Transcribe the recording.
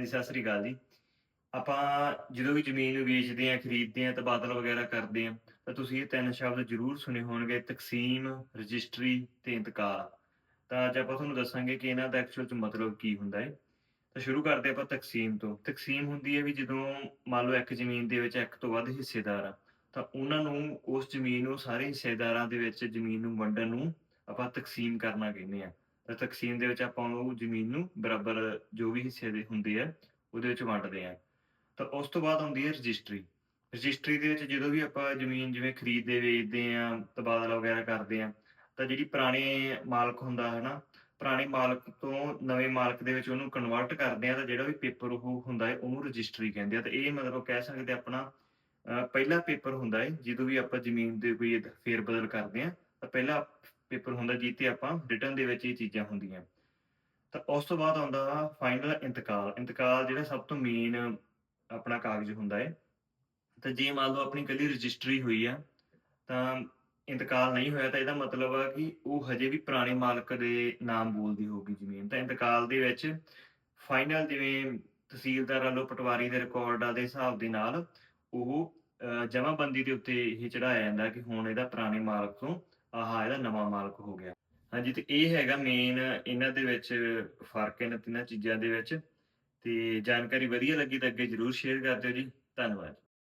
ਹਾਂਜੀ, ਸਤਿ ਸ੍ਰੀ ਅਕਾਲ ਜੀ। ਆਪਾਂ ਜਦੋਂ ਵੀ ਜ਼ਮੀਨ ਵੇਚਦੇ ਆ ਖਰੀਦਦੇ ਆ ਤਬਾਦਲਾ ਵਗੈਰਾ ਕਰਦੇ ਆ ਤਾਂ ਤੁਸੀਂ ਇਹ ਤਿੰਨ ਸ਼ਬਦ ਜ਼ਰੂਰ ਸੁਣੇ ਹੋਣਗੇ, ਤਕਸੀਮ, ਰਜਿਸਟਰੀ ਤੇ ਇੰਤਕਾਲ ਤਾਂ ਅੱਜ ਆਪਾਂ ਤੁਹਾਨੂੰ ਦੱਸਾਂਗੇ ਕਿ ਇਹਨਾਂ ਦਾ ਐਕਚੁਅਲ ਚ ਮਤਲਬ ਕੀ ਹੁੰਦਾ ਹੈ। ਤਾਂ ਸ਼ੁਰੂ ਕਰਦੇ ਆਪਾਂ ਤਕਸੀਮ ਤੋਂ। ਤਕਸੀਮ ਹੁੰਦੀ ਹੈ ਵੀ ਜਦੋਂ ਮੰਨ ਲਓ ਇੱਕ ਜ਼ਮੀਨ ਦੇ ਵਿੱਚ ਇੱਕ ਤੋਂ ਵੱਧ ਹਿੱਸੇਦਾਰ ਆ, ਤਾਂ ਉਹਨਾਂ ਨੂੰ ਉਸ ਜ਼ਮੀਨ ਨੂੰ ਸਾਰੇ ਹਿੱਸੇਦਾਰਾਂ ਦੇ ਵਿੱਚ ਜ਼ਮੀਨ ਨੂੰ ਵੰਡਣ ਨੂੰ ਆਪਾਂ ਤਕਸੀਮ ਕਰਨਾ ਕਹਿੰਦੇ ਆ ਤਕਸੀਮ ਦੇ ਵਿੱਚ ਆਪਾਂ ਉਹ ਜ਼ਮੀਨ ਨੂੰ ਬਰਾਬਰ ਜੋ ਵੀ ਹਿੱਸੇ ਦੇ ਹੁੰਦੇ ਆ, ਉਹਦੇ ਵਿੱਚ ਵੰਡਦੇ ਆ। ਤਾਂ ਉਸ ਤੋਂ ਬਾਅਦ ਹੁੰਦੀ ਹੈ ਰਜਿਸਟਰੀ। ਰਜਿਸਟਰੀ ਦੇ ਵਿੱਚ ਜਦੋਂ ਵੀ ਆਪਾਂ ਜ਼ਮੀਨ ਜਿਵੇਂ ਖਰੀਦਦੇ, ਵੇਚਦੇ ਆ, ਤਬਾਦਲਾ ਵਗੈਰਾ ਕਰਦੇ ਆ, ਤਾਂ ਜਿਹੜੀ ਪੁਰਾਣੇ ਮਾਲਕ ਹੁੰਦਾ ਹੈ ਨਾ, ਪੁਰਾਣੇ ਮਾਲਕ ਤੋਂ ਨਵੇਂ ਮਾਲਕ ਦੇ ਵਿੱਚ ਉਹਨੂੰ ਕਨਵਰਟ ਕਰਦੇ ਆ, ਤਾਂ ਜਿਹੜਾ ਵੀ ਪੇਪਰ ਉਹ ਹੁੰਦਾ ਹੈ, ਉਹਨੂੰ ਰਜਿਸਟਰੀ ਕਹਿੰਦੇ ਆ। ਤਾਂ ਇਹ ਮਤਲਬ ਕਹਿ ਸਕਦੇ ਆਪਣਾ ਪਹਿਲਾ ਪੇਪਰ ਹੁੰਦਾ ਹੈ, ਜਦੋਂ ਵੀ ਆਪਾਂ ਜ਼ਮੀਨ ਦੇ ਕੋਈ ਫੇਰ ਬਦਲ ਕਰਦੇ ਆ, ਤਾਂ ਪਹਿਲਾ ਪੇਪਰ ਹੁੰਦਾ ਜਿੱਤੇ ਆਪਾਂ ਰਿਟਰਨ ਦੇ ਵਿੱਚ ਇਹ ਚੀਜ਼ਾਂ ਹੁੰਦੀਆਂ। ਤਾਂ ਉਸ ਤੋਂ ਬਾਅਦ ਆਉਂਦਾ ਫਾਈਨਲ ਇੰਤਕਾਲ। ਇੰਤਕਾਲ ਜਿਹੜਾ ਸਭ ਤੋਂ ਮੇਨ ਆਪਣਾ ਕਾਗਜ਼ ਹੁੰਦਾ ਹੈ। ਤਾਂ ਜੇ ਮੰਨ ਲਓ ਆਪਣੀ ਕੱਲੀ ਰਜਿਸਟਰੀ ਹੋਈ ਆ, ਤਾਂ ਇੰਤਕਾਲ ਨਹੀਂ ਹੋਇਆ ਤਾਂ ਇਹਦਾ ਮਤਲਬ ਆ ਕਿ ਉਹ ਹਜੇ ਵੀ ਪੁਰਾਣੇ ਮਾਲਕ ਦੇ ਨਾਮ ਬੋਲਦੀ ਹੋਊਗੀ ਜ਼ਮੀਨ। ਤਾਂ ਇੰਤਕਾਲ ਦੇ ਵਿੱਚ ਫਾਈਨਲ ਜਿਵੇਂ ਤਹਿਸੀਲਦਾਰ ਵੱਲੋਂ ਪਟਵਾਰੀ ਦੇ ਰਿਕਾਰਡਾਂ ਦੇ ਹਿਸਾਬ ਦੇ ਨਾਲ ਉਹ ਜਮਾਬੰਦੀ ਦੇ ਉੱਤੇ ਇਹ ਚੜਾਇਆ ਜਾਂਦਾ ਕਿ ਹੁਣ ਇਹਦਾ ਪੁਰਾਣੇ ਮਾਲਕ ਤੋਂ ਆਹ, ਇਹਦਾ ਨਵਾਂ ਮਾਲਕ ਹੋ ਗਿਆ। ਹਾਂਜੀ, ਤੇ ਇਹ ਹੈਗਾ ਮੇਨ ਇਹਨਾਂ ਦੇ ਵਿੱਚ ਫ਼ਰਕ ਇਹਨਾਂ ਤਿੰਨਾਂ ਚੀਜ਼ਾਂ ਦੇ ਵਿੱਚ। ਤੇ ਜਾਣਕਾਰੀ ਵਧੀਆ ਲੱਗੀ ਤਾਂ ਅੱਗੇ ਜਰੂਰ ਸ਼ੇਅਰ ਕਰ ਦਿਓ ਜੀ। ਧੰਨਵਾਦ।